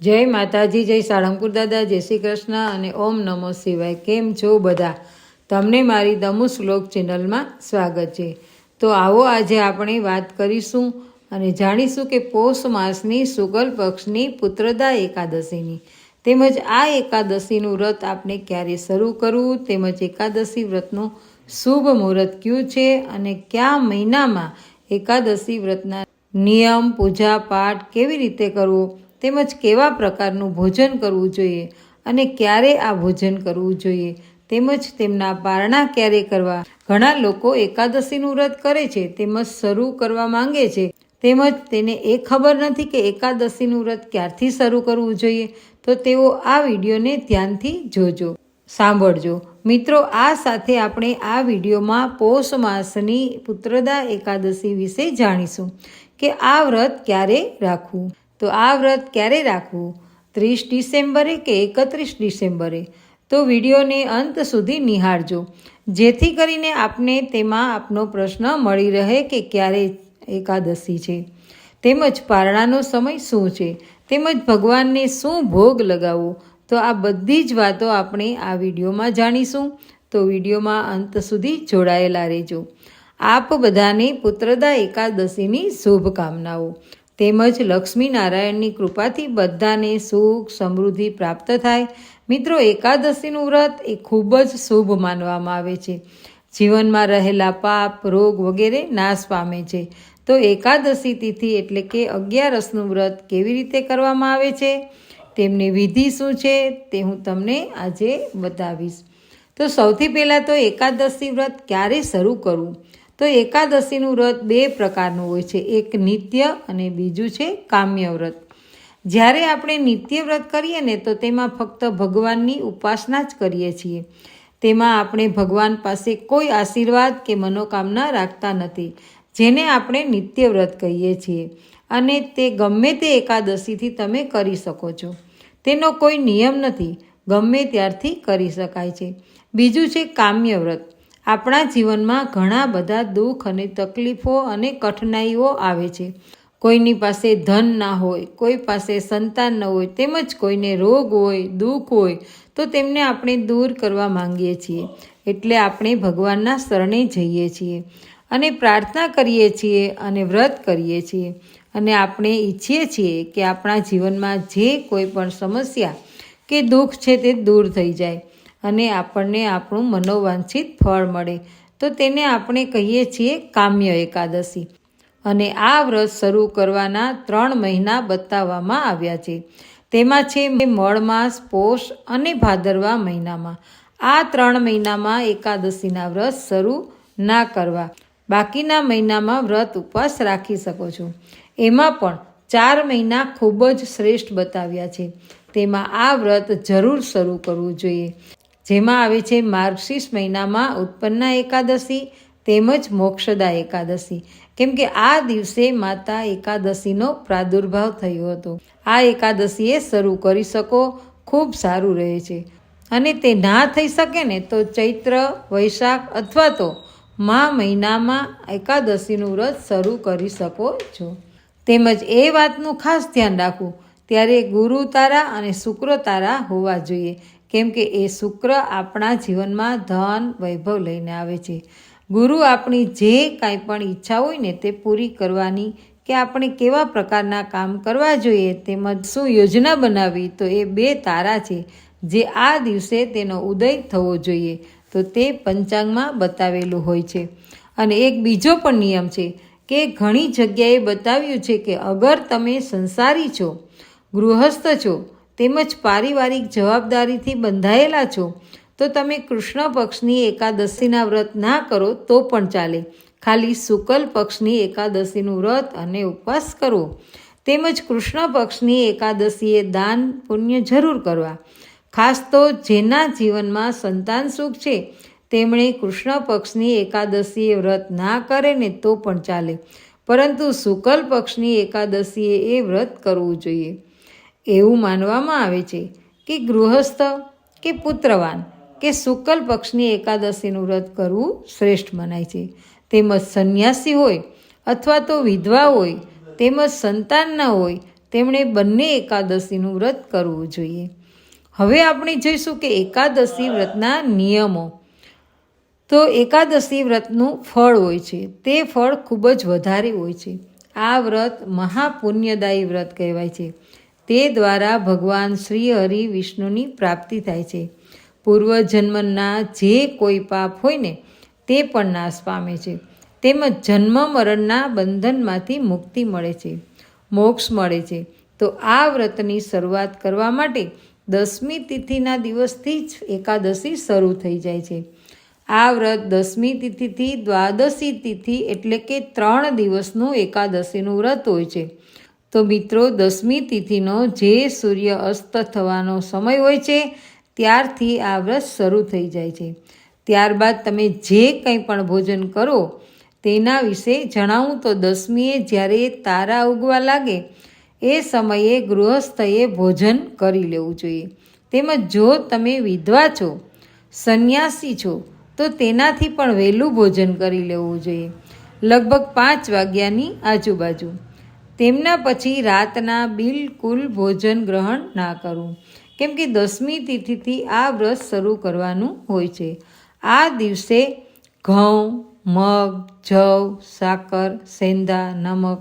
જય માતાજી, જય સાળંગપુર દાદા, જય શ્રી કૃષ્ણ અને ઓમ નમો શિવાય. કેમ છો બધા? તમને મારી દમુ શ્લોક ચેનલમાં સ્વાગત છે. તો આવો આજે આપણે વાત કરીશું અને જાણીશું કે પોષ માસની શુગલ પક્ષની પુત્રદા એકાદશીની. તેમજ આ એકાદશીનું વ્રત આપણે ક્યારે શરૂ કરવું? તેમજ એકાદશી વ્રતનું શુભ મુહૂર્ત કયું છે? અને કયા મહિનામાં એકાદશી વ્રતના નિયમ, પૂજા પાઠ કેવી રીતે કરવું? તેમજ કેવા પ્રકારનું ભોજન કરવું જોઈએ અને ક્યારે આ ભોજન કરવું જોઈએ, તેમજ તેમના પારણા ક્યારે કરવા. ઘણા લોકો એકાદશીનું વ્રત કરે છે, તેમજ શરૂ કરવા માંગે છે. તેમજ તેને એ ખબર નથી કે એકાદશીનું વ્રત ક્યારથી શરૂ કરવું જોઈએ. તો તેઓ આ વિડીયોને ધ્યાનથી જોજો. સાંભળજો. મિત્રો, આ સાથે આપણે આ વિડીયોમાં પોષ માસની પુત્રદા એકાદશી વિશે જાણીશું કે આ વ્રત ક્યારે રાખવું. તો આ વ્રત ક્યારે રાખવું? ત્રીસ ડિસેમ્બરે કે એકત્રીસ ડિસેમ્બરે? તો વિડીયોને અંત સુધી નિહાળજો. જેથી કરીને આપને તેમાં આપનો પ્રશ્ન મળી રહે કે ક્યારે એકાદશી છે. તેમજ પારણાનો સમય શું છે? તેમજ ભગવાનને શું ભોગ લગાવવો? તો આ બધી જ વાતો આપણે આ વિડીયોમાં જાણીશું. તો વિડીયોમાં અંત સુધી જોડાયેલા રહેજો. આપ બધાને પુત્રદા એકાદશીની શુભકામનાઓ. તેમજ લક્ષ્મી નારાયણની કૃપાથી બધાને સુખ સમૃદ્ધિ પ્રાપ્ત થાય. મિત્રો, એકાદશીનું વ્રત એ ખૂબ જ શુભ માનવામાં આવે છે. જીવનમાં રહેલા પાપ, રોગ વગેરે નાશ પામે છે. તો એકાદશી તિથિ એટલે કે અગિયારસનું વ્રત કેવી રીતે કરવામાં આવે છે? તેમની વિધિ શું છે તે હું તમને આજે બતાવીશ. તો સૌથી પહેલાં તો એકાદશી વ્રત ક્યારે શરૂ કરવું? તો એકાદશીનું વ્રત બે પ્રકારનું હોય છે. એક નિત્ય અને બીજું છે કામ્ય વ્રત. જ્યારે આપણે નિત્ય વ્રત કરીએ ને તો તેમાં ફક્ત ભગવાનની ઉપાસના જ કરીએ છીએ. તેમાં આપણે ભગવાન પાસે કોઈ આશીર્વાદ કે મનોકામના રાખતા નથી, જેને આપણે નિત્ય વ્રત કહીએ છીએ. અને તે ગમે તે એકાદશીથી તમે કરી શકો છો. તેનો કોઈ નિયમ નથી, ગમે ત્યારથી કરી શકાય છે. બીજું છે કામ્ય વ્રત. આપણા જીવનમાં ઘણા બધા દુઃખ અને તકલીફો અને કઠિનાઈઓ આવે છે. કોઈની પાસે ધન ના હોય, કોઈ પાસે સંતાન ન હોય, તેમજ કોઈને રોગ હોય, દુઃખ હોય, તો તેમને આપણે દૂર કરવા માંગીએ છીએ. એટલે આપણે ભગવાનના શરણે જઈએ છીએ અને પ્રાર્થના કરીએ છીએ અને વ્રત કરીએ છીએ. અને આપણે ઈચ્છીએ છીએ કે આપણા જીવનમાં જે કોઈ પણ સમસ્યા કે દુઃખ છે તે દૂર થઈ જાય. અને આપણને આપણું મનોવાંછિત ફળ મળે. તો તેને આપણે કહીએ છીએ કામ્ય એકાદશી. અને આ વ્રત શરૂ કરવાના ત્રણ મહિના બતાવવામાં આવ્યા છે. તેમાં છે મળ માસ, પોષ અને ભાદરવા મહિનામાં. આ ત્રણ મહિનામાં એકાદશીના વ્રત શરૂ ના કરવા. બાકીના મહિનામાં વ્રત ઉપવાસ રાખી શકો છો. એમાં પણ ચાર મહિના ખૂબ જ શ્રેષ્ઠ બતાવ્યા છે. તેમાં આ વ્રત જરૂર શરૂ કરવું જોઈએ. જેમાં આવે છે માર્ગશીર્ષ મહિનામાં ઉત્પન્ના એકાદશી તેમજ મોક્ષદા એકાદશી. કેમ કે આ દિવસે માતા એકાદશીનો પ્રાદુર્ભાવ થયો હતો. આ એકાદશીએ શરૂ કરી શકો, ખૂબ સારું રહે છે. અને તે ના થઈ શકે ને તો ચૈત્ર, વૈશાખ અથવા તો મા મહિનામાં એકાદશીનું વ્રત શરૂ કરી શકો છો. તેમજ એ વાતનું ખાસ ધ્યાન રાખવું, ત્યારે ગુરુ તારા અને શુક્ર તારા હોવા જોઈએ. કેમ કે એ શુક્ર આપણા જીવનમાં ધન, વૈભવ લઈને આવે છે. ગુરુ આપણી જે કાંઈ પણ ઈચ્છા હોય ને તે પૂરી કરવાની કે આપણે કેવા પ્રકારના કામ કરવા જોઈએ તેમજ શું યોજના બનાવવી તો એ બે તારા છે જે આ દિવસે તેનો ઉદય થવો જોઈએ. તો તે પંચાંગમાં બતાવેલું હોય છે. અને એક બીજો પણ નિયમ છે કે ઘણી જગ્યાએ બતાવ્યું છે કે અગર તમે સંસારી છો, ગૃહસ્થ છો તેમજ પારિવારિક જવાબદારીથી બંધાયેલા છો, તો તમે કૃષ્ણ પક્ષની એકાદશીના વ્રત ના કરો તો પણ ચાલે. ખાલી શુકલ પક્ષની એકાદશીનું વ્રત અને ઉપવાસ કરવો તેમજ કૃષ્ણ પક્ષની એકાદશીએ દાન પુણ્ય જરૂર કરવા. ખાસ તો જેના જીવનમાં સંતાન સુખ છે, તેમણે કૃષ્ણ પક્ષની એકાદશીએ વ્રત ના કરે ને તો પણ ચાલે. પરંતુ શુકલ પક્ષની એકાદશીએ એ વ્રત કરવું જોઈએ. એવું માનવામાં આવે છે કે ગૃહસ્થ, કે પુત્રવાન, કે શુકલ પક્ષની એકાદશીનું વ્રત કરવું શ્રેષ્ઠ મનાય છે. તેમજ સંન્યાસી હોય અથવા તો વિધવા હોય, તેમજ સંતાન ન હોય, તેમણે બંને એકાદશીનું વ્રત કરવું જોઈએ. હવે આપણે જોઈશું કે એકાદશી વ્રતના નિયમો. તો એકાદશી વ્રતનું ફળ હોય છે. તે ફળ ખૂબ જ વધારે હોય છે. આ વ્રત મહાપુણ્યદાયી વ્રત કહેવાય છે. તે દ્વારા ભગવાન શ્રી હરિ વિષ્ણુની પ્રાપ્તિ થાય છે. પૂર્વજન્મના જે કોઈ પાપ હોય ને, તે પણ નાશ પામે છે. તેમજ જન્મ મરણના બંધનમાંથી મુક્તિ મળે છે. મોક્ષ મળે છે. તો આ વ્રતની શરૂઆત કરવા માટે દસમી તિથિના દિવસથી જ એકાદશી શરૂ થઈ જાય છે. આ વ્રત દસમી તિથિથી દ્વાદશી તિથિ એટલે કે ત્રણ દિવસનું એકાદશીનું વ્રત હોય છે. તો મિત્રો દસમી તિથિનો જે સૂર્ય અસ્ત થવાનો સમય હોય છે, ત્યારથી આ વ્રત શરૂ થઈ જાય છે. ત્યારબાદ તમે જે કંઈ પણ ભોજન કરો, તેના વિશે જણાવું તો દસમીએ જ્યારે તારા ઉગવા લાગે, એ સમયે ગૃહસ્થએ ભોજન કરી લેવું જોઈએ. તેમજ જો તમે વિધવા છો, સંન્યાસી છો, તો તેનાથી પણ વહેલું ભોજન કરી લેવું જોઈએ. લગભગ પાંચ વાગ્યાની આજુબાજુ. તેમના પછી રાતના બિલકુલ ભોજન ગ્રહણ ના કરવું કેમ કે દસમી તિથિથી આ વ્રત શરૂ કરવાનું હોય છે. આ દિવસે ઘઉં, મગ, જવ, સાકર સેંધા નમક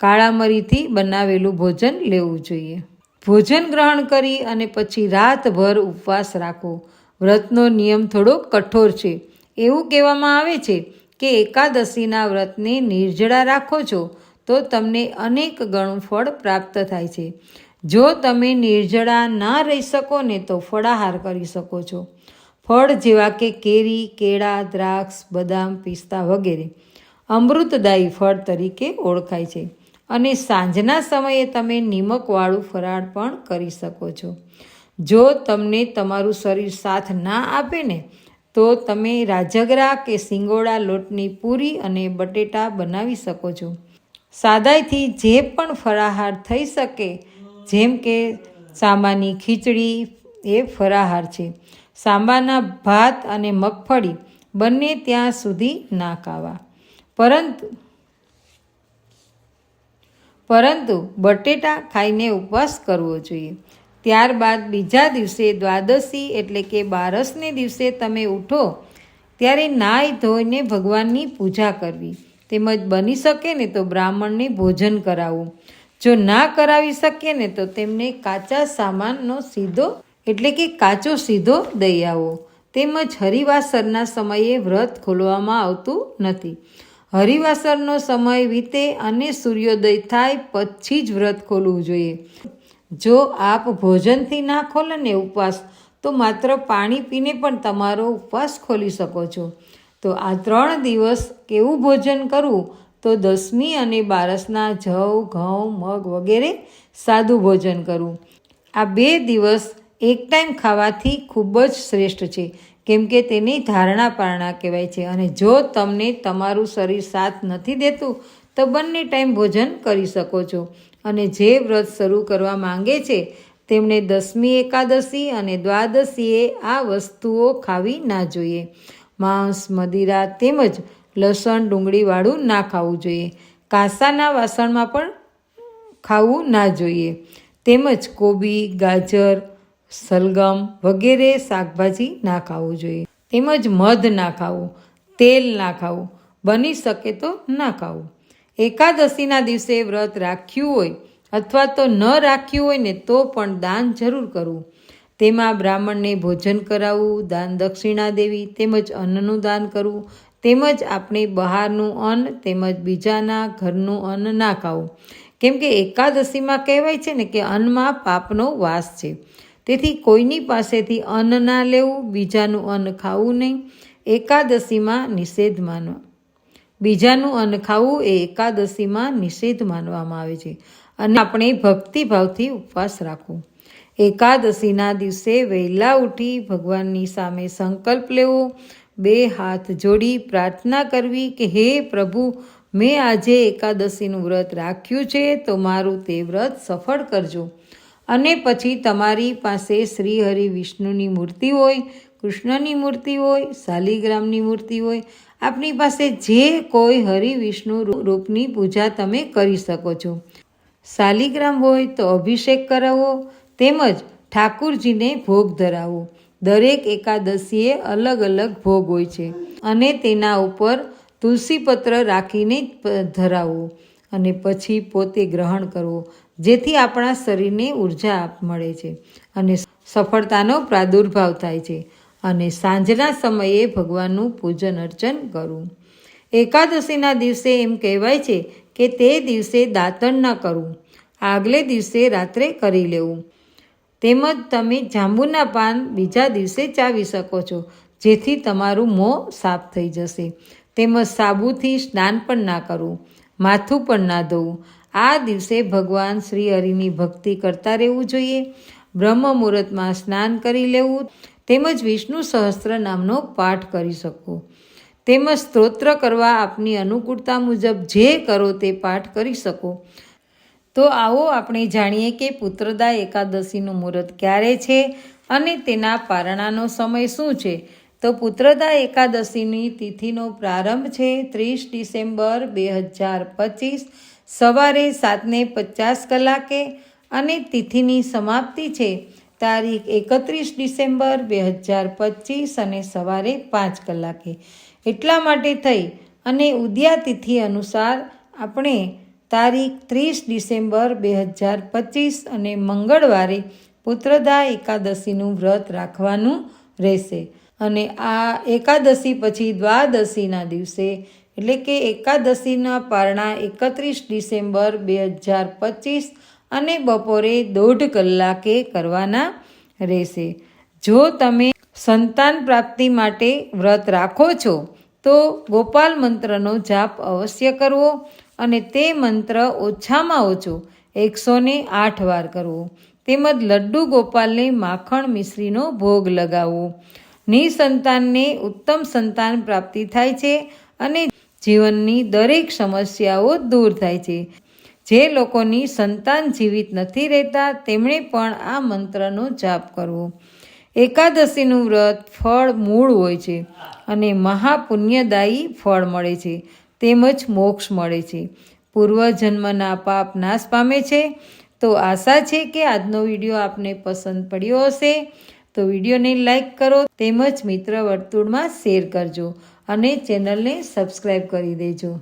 કાળા મરીથી બનાવેલું ભોજન લેવું જોઈએ. ભોજન ગ્રહણ કરી અને પછી રાતભર ઉપવાસ રાખો. વ્રતનો નિયમ થોડો કઠોર છે. એવું કહેવામાં આવે છે કે એકાદશીના વ્રતને નિર્જળા રાખો છો. તો તમને અનેક ગણું ફળ પ્રાપ્ત થાય છે. જો તમે નિર્જળા ના રહી શકો ને તો ફળાહાર કરી શકો છો. ફળ જેવા કે કેરી, કેળા, દ્રાક્ષ, બદામ, પિસ્તા વગેરે અમૃતદાયી ફળ તરીકે ઓળખાય છે. અને સાંજના સમયે તમે નિમકવાળું ફરાળ પણ કરી શકો છો. જો તમને તમારું શરીર સાથ ના આપે ને, તો તમે રાજગરા કે સિંગોડા લોટની પૂરી અને બટેટા બનાવી શકો છો. સાદાઈથી જે પણ ફરાહાર થઈ શકે, જેમ કે સાંબાની ખીચડી, એ ફરાહાર છે. સાંબાના ભાત અને મગફળી બંને ત્યાં સુધી ના ખાવા. પરંતુ પરંતુ બટેટા ખાઈને ઉપવાસ કરવો જોઈએ. ત્યારબાદ બીજા દિવસે દ્વાદશી એટલે કે બારસને દિવસે તમે ઉઠો, ત્યારે નાહી ધોઈને ભગવાનની પૂજા કરવી. તેમજ બની શકે ને તો બ્રાહ્મણને ભોજન કરાવવું જો ના કરાવી શકીએ ને તો તેમને કાચા સામાનનો સીધો, એટલે કે કાચો સીધો દઈ આવો. તેમજ હરિવાસરના સમયે વ્રત ખોલવામાં આવતું નથી. હરિવાસરનો સમય વીતે અને સૂર્યોદય થાય પછી જ વ્રત ખોલવું જોઈએ. જો આપ ભોજનથી ના ખોલો ને ઉપવાસ, તો માત્ર પાણી પીને પણ તમારો ઉપવાસ ખોલી શકો છો. તો આ ત્રણ દિવસ કેવું ભોજન કરવું? તો દસમી અને બારસના જવ, ઘઉં, મગ વગેરે સાદું ભોજન કરવું. આ બે દિવસ એક ટાઈમ ખાવાથી ખૂબ જ શ્રેષ્ઠ છે. કેમ કે તેની ધારણા પારણા કહેવાય છે. અને જો તમને તમારું શરીર સાથ નથી દેતું, તો બંને ટાઈમ ભોજન કરી શકો છો. અને જે વ્રત શરૂ કરવા માંગે છે, તેમણે દસમી એકાદશી અને દ્વાદશીએ આ વસ્તુઓ ખાવી ના જોઈએ. માંસ, મદિરા તેમજ લસણ, ડુંગળીવાળું ના ખાવું જોઈએ. કાંસાના વાસણમાં પણ ખાવું ના જોઈએ. તેમજ કોબી, ગાજર, સલગમ વગેરે શાકભાજી ના ખાવું જોઈએ. તેમજ મધ ના ખાવું, તેલ ના ખાવું, બની શકે તો ના ખાવું. એકાદશીના દિવસે વ્રત રાખ્યું હોય અથવા તો ન રાખ્યું હોય ને તો પણ દાન જરૂર કરવું. તેમાં બ્રાહ્મણને ભોજન કરાવવું, દાન દક્ષિણા દેવી તેમજ અન્નનું દાન કરવું, તેમજ આપણે બહારનું અન્ન તેમજ બીજાના ઘરનું અન્ન ના ખાવું. કેમ કે એકાદશીમાં કહેવાય છે ને કે અન્નમાં પાપનો વાસ છે. તેથી કોઈની પાસેથી અન્ન ના લેવું, બીજાનું અન્ન ખાવું નહીં. એકાદશીમાં નિષેધ માનવા. બીજાનું અન્ન ખાવું એ એકાદશીમાં નિષેધ માનવામાં આવે છે. અને આપણે ભક્તિભાવથી ઉપવાસ રાખવું. એકાદશીના દિવસે વહેલા ઉઠી ભગવાનની સામે સંકલ્પ લેવો. બે હાથ જોડી પ્રાર્થના કરવી કે, હે પ્રભુ, મેં આજે એકાદશીનું વ્રત રાખ્યું છે, તો મારું તે વ્રત સફળ કરજો. અને પછી તમારી પાસે શ્રી હરિ વિષ્ણુની મૂર્તિ હોય, કૃષ્ણની મૂર્તિ હોય શાલિગ્રામની મૂર્તિ હોય, આપની પાસે જે કોઈ હરિ વિષ્ણુ રૂપની પૂજા તમે કરી શકો છો. શાલિગ્રામ હોય તો અભિષેક કરાવવો તેમજ ઠાકુરજીને ભોગ ધરાવો. દરેક એકાદશીએ અલગ અલગ ભોગ હોય છે અને તેના ઉપર તુલસીપત્ર રાખીને જ ધરાવવો અને પછી પોતે ગ્રહણ કરવો, જેથી આપણા શરીરને ઊર્જા મળે છે અને સફળતાનો પ્રાદુર્ભાવ થાય છે અને સાંજના સમયે ભગવાનનું પૂજન અર્ચન કરવું એકાદશીના દિવસે એમ કહેવાય છે કે તે દિવસે દાંતણ ન કરવું આગલે દિવસે રાત્રે કરી લેવું. તેમજ તમે જાંબુના પાન બીજા દિવસે ચાવી શકો છો, જેથી તમારું મોં સાફ થઈ જશે. તેમજ સાબુથી સ્નાન પણ ના કરવું, માથું પણ ના ધોવું. આ દિવસે ભગવાન શ્રી હરિની ભક્તિ કરતા રહેવું જોઈએ. બ્રહ્મ મુહૂર્તમાં સ્નાન કરી લેવું, તેમજ વિષ્ણુ સહસ્ત્ર નામનો પાઠ કરી શકો તેમજ સ્તોત્ર કરવા આપની અનુકૂળતા મુજબ જે કરો તે પાઠ કરી શકો. તો આવો આપણે જાણીએ કે પુત્રદા એકાદશીનું મુહૂર્ત ક્યારે છે અને તેના પારણાનો સમય શું છે? તો પુત્રદા એકાદશીની તિથિનો પ્રારંભ છે ત્રીસ ડિસેમ્બર બે હજાર પચીસ, સવારે સાતને પચાસ કલાકે અને તિથિની સમાપ્તિ છે તારીખ એકત્રીસ ડિસેમ્બર બે હજાર પચીસ અને સવારે પાંચ કલાકે. એટલા માટે થઈ અને ઉદ્યા તિથિ અનુસાર આપણે તારીખ ત્રીસ ડિસેમ્બર બે હજાર પચીસ અને મંગળવારે પુત્રદા એકાદશીનું વ્રત રાખવાનું રહેશે. અને આ એકાદશી પછી દ્વાદશીના દિવસે, એટલે કે એકાદશીના પારણા એકત્રીસ ડિસેમ્બર બે હજાર પચીસ અને બપોરે દોઢ કલાકે કરવાના રહેશે. જો તમે સંતાન પ્રાપ્તિ માટે વ્રત રાખો છો, તો ગોપાલ મંત્રનો જાપ અવશ્ય કરવો અને તે મંત્ર ઓછામાં ઓછો એકસો ને આઠ વાર કરવો. તેમજ લડ્ડુ ગોપાલને માખણ મિશ્રીનો ભોગ લગાવવો. નિસંતાનને ઉત્તમ સંતાન પ્રાપ્તિ થાય છે અને જીવનની દરેક સમસ્યાઓ દૂર થાય છે. જે લોકોની સંતાન જીવિત નથી રહેતા, તેમણે પણ આ મંત્રનો જાપ કરવો. એકાદશીનું વ્રત ફળ મૂળ હોય છે અને મહાપુણ્યદાયી ફળ મળે છે. તેમજ મોક્ષ મળે છે. પૂર્વજન્મના પાપ નાશ પામે છે. તો આશા છે કે આજનો વીડિયો આપને પસંદ પડ્યો હશે. તો વિડીયોને લાઈક કરો, તેમજ મિત્ર વર્તુળમાં શેર કરજો અને ચેનલને સબસ્ક્રાઈબ કરી દેજો.